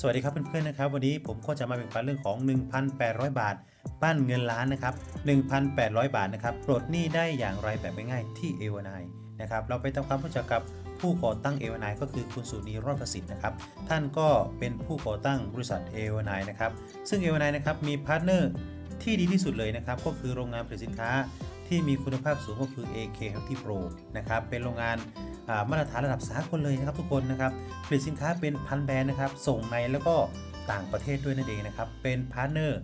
สวัสดีครับเพื่อนๆนะครับวันนี้ผมก็จะมาแบ่งปันเรื่องของ 1,800 บาท ปั้นเงินล้านนะครับ 1,800 บาทนะครับปลดหนี้ได้อย่างไรแบบง่ายๆที่เอวานายนะครับเราไปทำความรู้จักกับผู้ก่อตั้งเอวานายก็คือคุณสุนีรอดประสิทธิ์นะครับ ท่านก็เป็นผู้ก่อตั้งบริษัทเอวานายนะครับ ซึ่งเอวานายนะครับมีพาร์ทเนอร์ที่ดีที่สุดเลยนะครับ ก็คือโรงงานผลิตสินค้า ที่มีคุณภาพสูงก็คือ AK Healthy Pro นะครับ เป็นโรงงานมาตรฐานระดับสากลเลยนะครับทุกคนนะครับผลิตสินค้าเป็นพันแบรนด์นะครับ ส่งในแล้วก็ต่างประเทศด้วยนั่นเองนะครับ เป็นพาร์ทเนอร์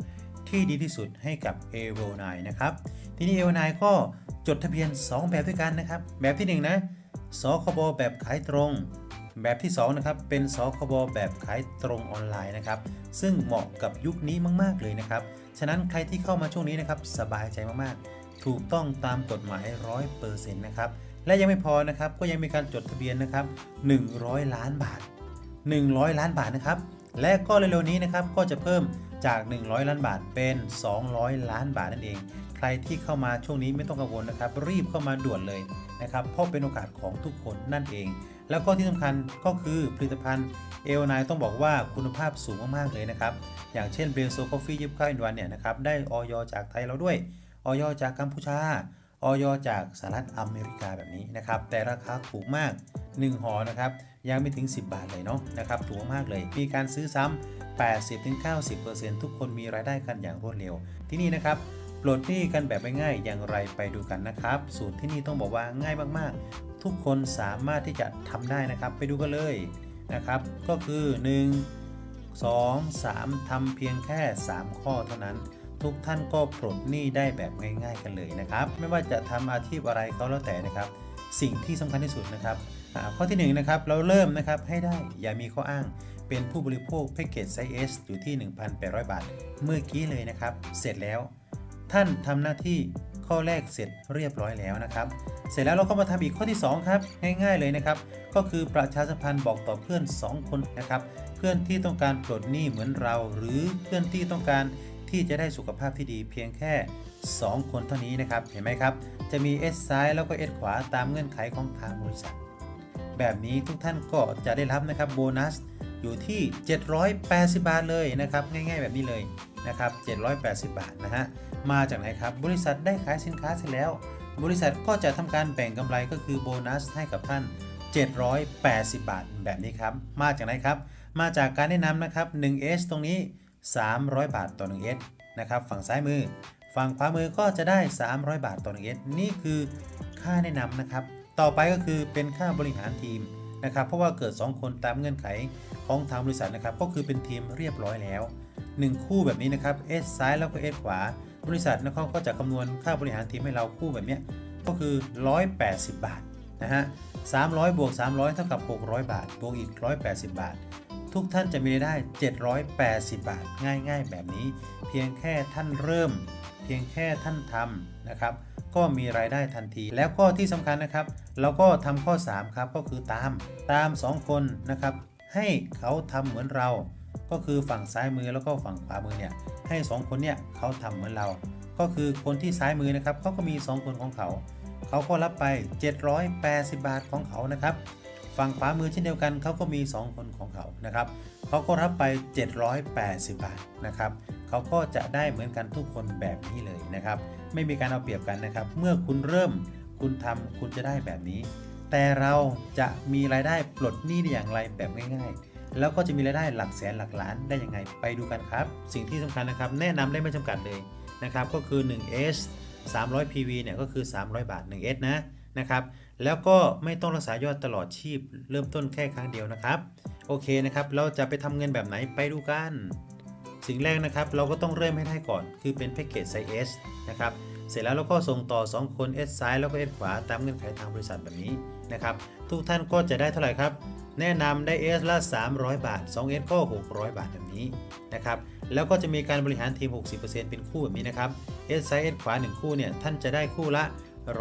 ที่ดีที่สุดให้กับ a v o 9นะครับ ทีนี้ a v o 9ก็จดทะเบียน 2 แบบด้วยกันนะครับ แบบที่ 1 นะสคบแบบขายตรง แบบที่ 2 นะครับ เป็นสคบแบบขายตรงออนไลน์นะครับ ซึ่งเหมาะกับยุคนี้มาก ๆ เลยนะครับ ฉะนั้นใครที่เข้ามาช่วงนี้นะครับ สบายใจมาก ๆ ถูกต้องตามกฎหมาย 100%นะครับ และยังไม่พอนะครับก็ยังมีการจดทะเบียนนะครับ 100 ล้านบาท 100 ล้านบาทนะครับ และก็เร็วๆนี้นะครับก็จะเพิ่มจาก 100 ล้านบาทเป็น 200 ล้านบาทนั่นเอง ใครที่เข้ามาช่วงนี้ไม่ต้องกังวลนะครับ รีบเข้ามาด่วนเลยนะครับเพราะเป็นโอกาสของทุกคนนั่นเอง แล้วก็ที่สำคัญก็คือผลิตภัณฑ์เอลนายต้องบอกว่าคุณภาพสูงมากๆเลยนะครับ อย่างเช่นเบลโซคอฟฟี่ยิบข้าวอินวันเนี่ยนะครับได้ออยจากไทยเราด้วย ออยจากกัมพูชาออยจากสหรัฐอเมริกาแบบนี้นะครับ แต่ราคาถูกมาก 1ห่อนะครับ ยังไม่ถึง 10 บาทเลยเนาะนะครับ ถูกมากเลย มีการซื้อซ้ำ80-90%ทุกคนมีรายได้กันอย่างรวดเร็ว ที่นี่นะครับปลดหนี้กันแบบง่ายๆอย่างไรไปดูกันนะครับ สูตรที่นี่ต้องบอกว่าง่ายมากๆ ทุกคนสามารถที่จะทำได้นะครับ ไปดูกันเลยนะครับ ก็คือ 1 2 3ทำเพียงแค่ 3 ข้อเท่านั้น ทุกท่านก็ปลดหนี้ได้แบบง่าย ๆ กันเลยนะครับ ไม่ว่าจะทำอาชีพอะไรก็แล้วแต่นะครับ สิ่งที่สำคัญที่สุดนะครับข้อที่1นงนะครับเราเริ่มนะครับให้ได้อย่ามีข้ออ้างเป็นผู้บริโภคแพ็กเกจไซส์ S อยู่ที่ 1,800 บาท เมื่อกี้เลยนะครับ เสร็จแล้ว ท่านทำหน้าที่ข้อแรกเสร็จเรียบร้อยแล้วนะครับ เสร็จแล้วเราก็มาทำอีกข้อที่ 2 ครับ ง่ายๆเลยนะครับ ก็คือประชาสัมพันธ์บอกต่อเพื่อน 2 คนนะครับ เพื่อนที่ต้องการปลดหนี้เหมือนเรา หรือเพื่อนที่ต้องการ ที่จะได้สุขภาพที่ดีเพียงแค่ 2 คนเท่านี้นะครับ เห็นไหมครับ จะมี S ซ้ายแล้วก็ S ขวาตามเงื่อนไขของทางบริษัท แบบนี้ทุกท่านก็จะได้รับนะครับโบนัสอยู่ที่ 780 บาทเลยนะครับ ง่ายๆแบบนี้เลยนะครับ 780 บาทนะฮะ มาจากไหนครับ บริษัทได้ขายสินค้าเสร็จแล้ว บริษัทก็จะทำการแบ่งกำไรก็คือโบนัสให้กับท่าน 780 บาทแบบนี้ครับ มาจากไหนครับ มาจากการแนะนำนะครับ 1S ตรงนี้ 300 บาทต่อ 1S นะครับฝั่งซ้ายมือ ฝั่งขวามือก็จะได้ 300 บาทต่อ 1S นี่คือค่าแนะนำนะครับ ต่อไปก็คือเป็นค่าบริหารทีมนะครับ เพราะว่าเกิด 2 คนตามเงื่อนไขของทางบริษัทนะครับ ก็คือเป็นทีมเรียบร้อยแล้ว 1 คู่แบบนี้นะครับ S ซ้ายแล้วก็ S ขวา บริษัทนะเขาก็จะคำนวณค่าบริหารทีมให้เราคู่แบบนี้ก็คือ 180 บาทนะฮะ300บวก300 เท่ากับ 600 บาท บวกอีก 180 บาท ทุกท่านจะมีรายได้ 780 บาท ง่าย ๆ แบบนี้ เพียงแค่ท่านเริ่ม เพียงแค่ท่านทำนะครับ ก็มีรายได้ทันที แล้วก็ที่สำคัญนะครับ เราก็ทำข้อ 3 ครับ ก็คือตาม ตาม 2 คนนะครับ ให้เขาทำเหมือนเรา ก็คือฝั่งซ้ายมือแล้วก็ฝั่งขวามือเนี่ย ให้ 2 คนเนี่ยเขาทำเหมือนเรา ก็คือคนที่ซ้ายมือนะครับเขาก็มี 2 คนของเขา เขาก็รับไป 780 บาทของเขานะครับ ฝั่งขวามือเช่นเดียวกันเขาก็มี 2 คนของเขานะครับเขาก็รับไป 780 บาทนะครับเขาก็จะได้เหมือนกันทุกคนแบบนี้เลยนะครับ ไม่มีการเอาเปรียบกันนะครับ เมื่อคุณเริ่มคุณทำคุณจะได้แบบนี้ แต่เราจะมีรายได้ปลดหนี้ได้อย่างไรแบบง่าย ๆ แล้วก็จะมีรายได้หลักแสนหลักล้านได้ยังไง ไปดูกันครับ สิ่งที่สำคัญนะครับแนะนำได้ไม่จำกัดเลยนะครับก็คือ 1S 300 PV เนี่ยก็คือ 300 บาท 1S นะนะครับ แล้วก็ไม่ต้องรักษายอดตลอดชีพ เริ่มต้นแค่ครั้งเดียวนะครับ โอเคนะครับ เราจะไปทำเงินแบบไหนไปดูกัน สิ่งแรกนะครับ เราก็ต้องเริ่มให้ได้ก่อน คือเป็นแพ็กเกจไซส์ S นะครับ เสร็จแล้วเราก็ส่งต่อ 2 คน S ซ้ายแล้วก็ S ขวาตามเงื่อนไขทางบริษัทแบบนี้นะครับ ทุกท่านก็จะได้เท่าไหร่ครับ แนะนำได้ S ละ 300 บาท 2S ก็ 600 บาทแบบนี้นะครับ แล้วก็จะมีการบริหารทีม 60%เป็นคู่แบบนี้นะครับ S ซ้าย S ขวา 1 คู่เนี่ย ท่านจะได้คู่ละ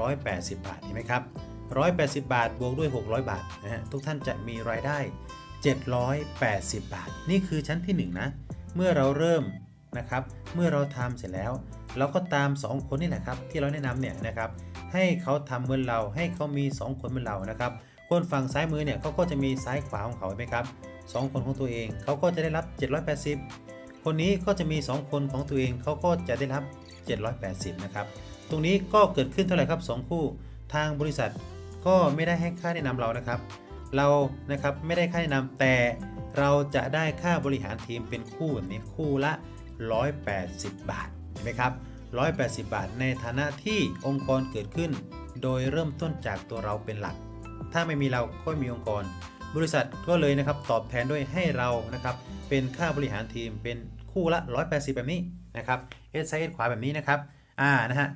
180 บาทเห็นไหมครับ 180 บาท บวกด้วย 600 บาทนะฮะทุกท่านจะมีรายได้ 780 บาท นี่คือชั้นที่ 1 นะ เมื่อเราเริ่มนะครับ เมื่อเราทำเสร็จแล้ว เราก็ตาม 2 คนนี่แหละครับที่เราแนะนำเนี่ยนะครับให้เขาทำเหมือนเราให้เขามี 2 คนเหมือนเรานะครับคนฝั่งซ้ายมือเนี่ยเขาก็จะมีซ้ายขวาของเขาไหมครับ2คนของตัวเองเขาก็จะได้รับ 780 คนนี้ก็จะมี 2 คนของตัวเองเขาก็จะได้รับ 780 นะครับ ตรงนี้ก็เกิดขึ้นเท่าไหร่ครับ 2 คู่ ทางบริษัท ก็ไม่ได้ให้ค่าแนะนำเรานะครับ เรานะครับไม่ได้ค่าแนะนำแต่เราจะได้ค่าบริหารทีมเป็นคู่แบบนี้คู่ละ 180 บาทเห็นไหมครับ 180 บาท ในฐานะที่องค์กรเกิดขึ้น โดยเริ่มต้นจากตัวเราเป็นหลัก ถ้าไม่มีเราก็ไม่มีองค์กร บริษัทก็เลยนะครับตอบแทนด้วยให้เรานะครับเป็นค่าบริหารทีมเป็นคู่ละ 180 แบบนี้นะครับเอสไซส์ขวาแบบนี้นะครับ อ่า นะฮะ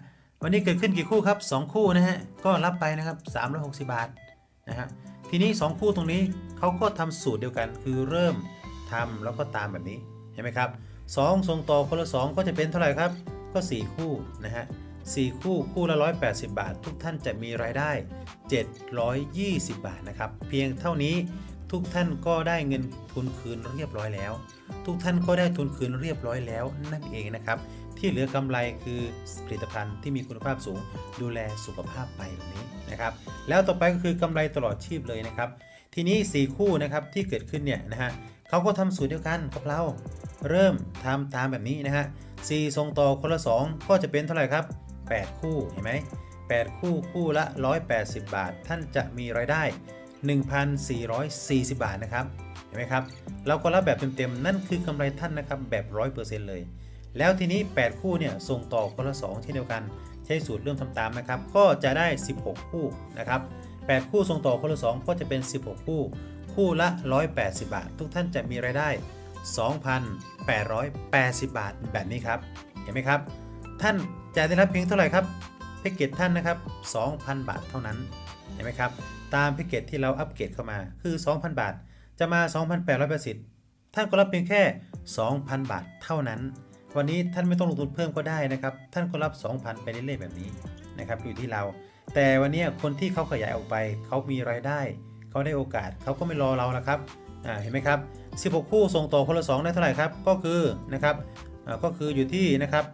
วันนี้เกิดขึ้นกี่คู่ครับ 2 คู่นะฮะก็รับไปนะครับ360 บาทนะฮะทีนี้ 2 คู่ตรงนี้เขาก็ทำสูตรเดียวกัน คือเริ่มทำแล้วก็ตามแบบนี้เห็นไหมครับ2ส่งต่อคนละ 2 ก็จะเป็นเท่าไหร่ครับก็ 4 คู่นะฮะ4คู่คู่ละ 180 บาท ทุกท่านจะมีรายได้ 720 บาทนะครับ เพียงเท่านี้ ทุกท่านก็ได้เงินทุนคืนเรียบร้อยแล้ว ทุกท่านก็ได้ทุนคืนเรียบร้อยแล้วนั่นเองนะครับ ที่เหลือกำไรคือผลิตภัณฑ์ที่มีคุณภาพสูง ดูแลสุขภาพไปแบบนี้นะครับ แล้วต่อไปก็คือกำไรตลอดชีพเลยนะครับ ทีนี้ 4 คู่นะครับที่เกิดขึ้นเนี่ยนะฮะเขาก็ทำสูตรเดียวกันกับเรา เริ่มทำตามแบบนี้นะฮะ4ส่ทรงต่อคนละ 2 ก็จะเป็นเท่าไหร่ครับ 8 คู่เห็นไหม8คู่คู่ละ 180 บาท ท่านจะมีรายได้ 1,440 บาทนะครับ เห็นไหมครับ เราก็รับแบบเต็มๆ นั่นคือกำไรท่านนะครับแบบ 100%เลย แล้วทีนี้ 8 คู่เนี่ยส่งต่อคนละ 2 เช่นเดียวกัน ใช้สูตรเริ่มทำตามนะครับ ก็จะได้ 16 คู่นะครับ 8 คู่ส่งต่อคนละ 2 ก็จะเป็น 16 คู่ คู่ละ 180 บาท ทุกท่านจะมีรายได้ 2,880 บาทแบบนี้ครับ เห็นไหมครับ ท่านจะได้รับเพียงเท่าไหร่ครับแพ็กเกจท่านนะครับ 2,000 บาทเท่านั้น เห็นไหมครับ ตามแพ็กเกจที่เราอัปเกรดเข้ามาคือ 2,000 บาท จะมา 2,880ท่านก็รับเพียงแค่ 2,000 บาทเท่านั้น วันนี้ท่านไม่ต้องลงทุนเพิ่มก็ได้นะครับ ท่านก็รับ 2,000 ไปเรื่อยๆแบบนี้นะครับอยู่ที่เรา แต่วันนี้คนที่เขาขยายออกไปเขามีรายได้เขาได้โอกาสเขาก็ไม่รอเราแล้วครับเห็นไหมครับ 16 คู่ส่งต่อคนละ 2 ได้เท่าไหร่ครับ ก็คือนะครับก็คืออยู่ที่นะครับ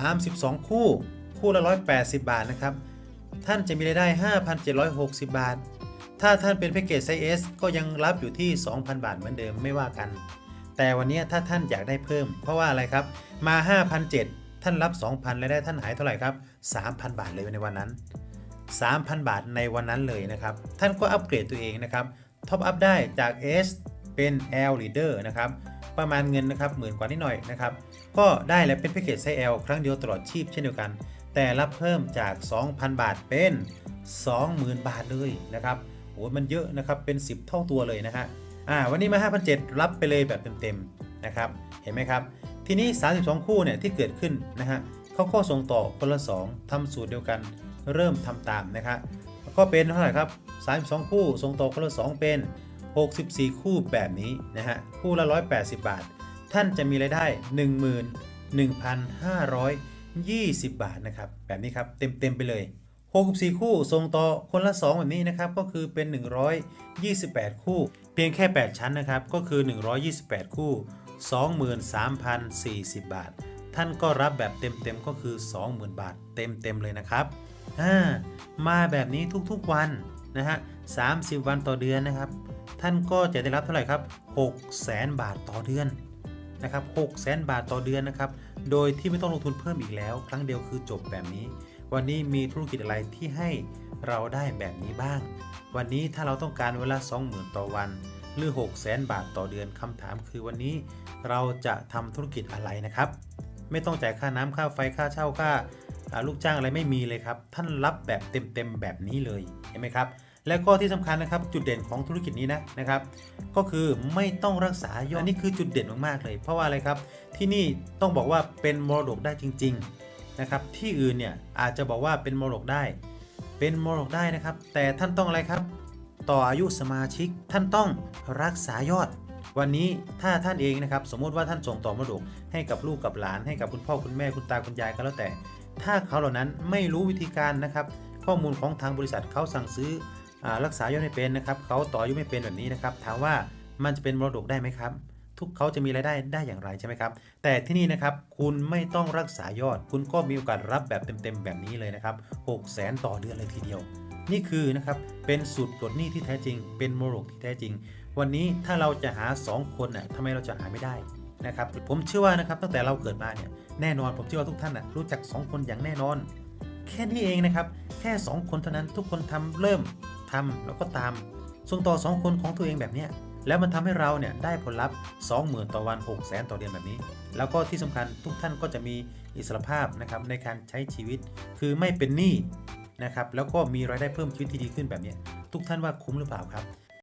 32 คู่ คู่ละ 180 บาทนะครับ ท่านจะมีรายได้ 5,760 บาท ถ้าท่านเป็นแพ็กเกจไซส์ S ก็ยังรับอยู่ที่ 2,000 บาทเหมือนเดิมไม่ว่ากัน แต่วันนี้ถ้าท่านอยากได้เพิ่ม เพราะว่าอะไรครับ มา 5,700 ท่านรับ 2,000รายได้ท่านหายเท่าไหร่ครับ 3,000 บาทเลยในวันนั้น 3,000 บาทในวันนั้นเลยนะครับ ท่านก็อัปเกรดตัวเองนะครับ ท็อปอัพได้จาก S เป็น L Leader นะครับประมาณเงินนะครับหมื่นกว่านิดหน่อยนะครับ ก็ได้และเป็นแพ็กเกจไซส์ L ครั้งเดียวตลอดชีพเช่นเดียวกัน แต่รับเพิ่มจาก 2,000 บาทเป็น 20,000 บาทเลยนะครับโอ้มันเยอะนะครับเป็น 10 เท่าตัวเลยนะฮะอ่าวันนี้มา5,700รับไปเลยแบบเต็มๆนะครับเห็นไหมครับ ทีนี้ 32 คู่เนี่ยที่เกิดขึ้นนะฮะเขาก็ส่งต่อคนละ 2ทำสูตรเดียวกันเริ่มทำตามนะครับก็เป็นเท่าไหร่ครับ32 คู่ส่งต่อคนละ 2 เป็น 64 คู่แบบนี้นะฮะคู่ละ 180 บาท ท่านจะมีรายได้ 11,500 20 บาทนะครับ แบบนี้ครับ เต็มๆไปเลย 64 คู่ส่งต่อคนละ 2 แบบนี้นะครับ ก็คือเป็น 128 คู่ เพียงแค่ 8 ชั้นนะครับ ก็คือ 128 คู่ 23,040 บาท ท่านก็รับแบบเต็มๆก็คือ 20,000 บาท เต็มๆเลยนะครับอ่ามาแบบนี้ทุกๆวันนะฮะ30 วันต่อเดือนนะครับ ท่านก็จะได้รับเท่าไหร่ครับ600,000 บาทต่อเดือนนะครับ600,000 บาทต่อเดือนนะครับ โดยที่ไม่ต้องลงทุนเพิ่มอีกแล้ว ครั้งเดียวคือจบแบบนี้ วันนี้มีธุรกิจอะไรที่ให้เราได้แบบนี้บ้าง วันนี้ถ้าเราต้องการเวลา 20,000 ต่อวัน หรือ 600,000 บาทต่อเดือนคำถามคือวันนี้เราจะทำธุรกิจอะไรนะครับ ไม่ต้องจ่ายค่าน้ำค่าไฟค่าเช่าค่าอ่าลูกจ้างอะไรไม่มีเลยครับ ท่านรับแบบเต็มๆแบบนี้เลยเห็นไหมครับ และก็ที่สำคัญนะครับจุดเด่นของธุรกิจนี้นะนะครับก็คือไม่ต้องรักษายอดน,นี่คือจุดเด่นมากๆเลย เพราะว่าอะไรครับที่นี่ต้องบอกว่าเป็นมรดกได้จริงๆนะครับที่อื่นเนี่ยอาจจะบอกว่าเป็นมรดกได้ เป็นมรดกได้นะครับ แต่ท่านต้องอะไรครับ ต่ออายุสมาชิกท่านต้องรักษายอด วันนี้ถ้าท่านเองนะครับสมมติว่าท่านส่งต่อมรดกให้กับลูกกับหลาน ให้กับคุณพ่อคุณแม่คุณตาคุณยายก็แล้วแต่ ถ้าเขาเหล่านั้นไม่รู้วิธีการนะครับ ข้อมูลของทางบริษัทเขาสั่งซื้อ รักษายอดไม่เป็นนะครับเขาต่ออายุไม่เป็นแบบนี้นะครับถามว่ามันจะเป็นมรดกได้ไหมครับ ทุกเขาจะมีรายได้ได้อย่างไรใช่ไหมครับ แต่ที่นี่นะครับคุณไม่ต้องรักษายอด คุณก็มีโอกาสรับแบบเต็มๆแบบนี้เลยนะครับ6 0แสนต่อเดือนเลยทีเดียว นี่คือนะครับเป็นสูตรปลดหนี้ที่แท้จริง เป็นมรดกที่แท้จริง วันนี้ถ้าเราจะหา 2 คนน่ะทำไมเราจะหาไม่ได้นะครับผมเชื่อว่านะครับตั้งแต่เราเกิดมาเนี่ยแน่นอนผมเชื่อว่าทุกท่านน่ะรู้จัก 2 คนอย่างแน่นอน แค่นี้เองนะครับ แค่ 2 คนเท่านั้นทุกคนทำเริ่ม ทำแล้วก็ตาม ส่งต่อ 2 คนของตัวเองแบบเนี้ยแล้วมันทำให้เราเนี่ยได้ผลลัพธ์ 20,000 ต่อวัน 6 0 0 0 0ต่อเดือนแบบนี้ แล้วก็ที่สำคัญทุกท่านก็จะมีอิสรภาพนะครับในการใช้ชีวิต คือไม่เป็นหนี้นะครับ แล้วก็มีรายได้เพิ่มชีวิตที่ดีขึ้นแบบนี้ ทุกท่านว่าคุ้มหรือเปล่าครับ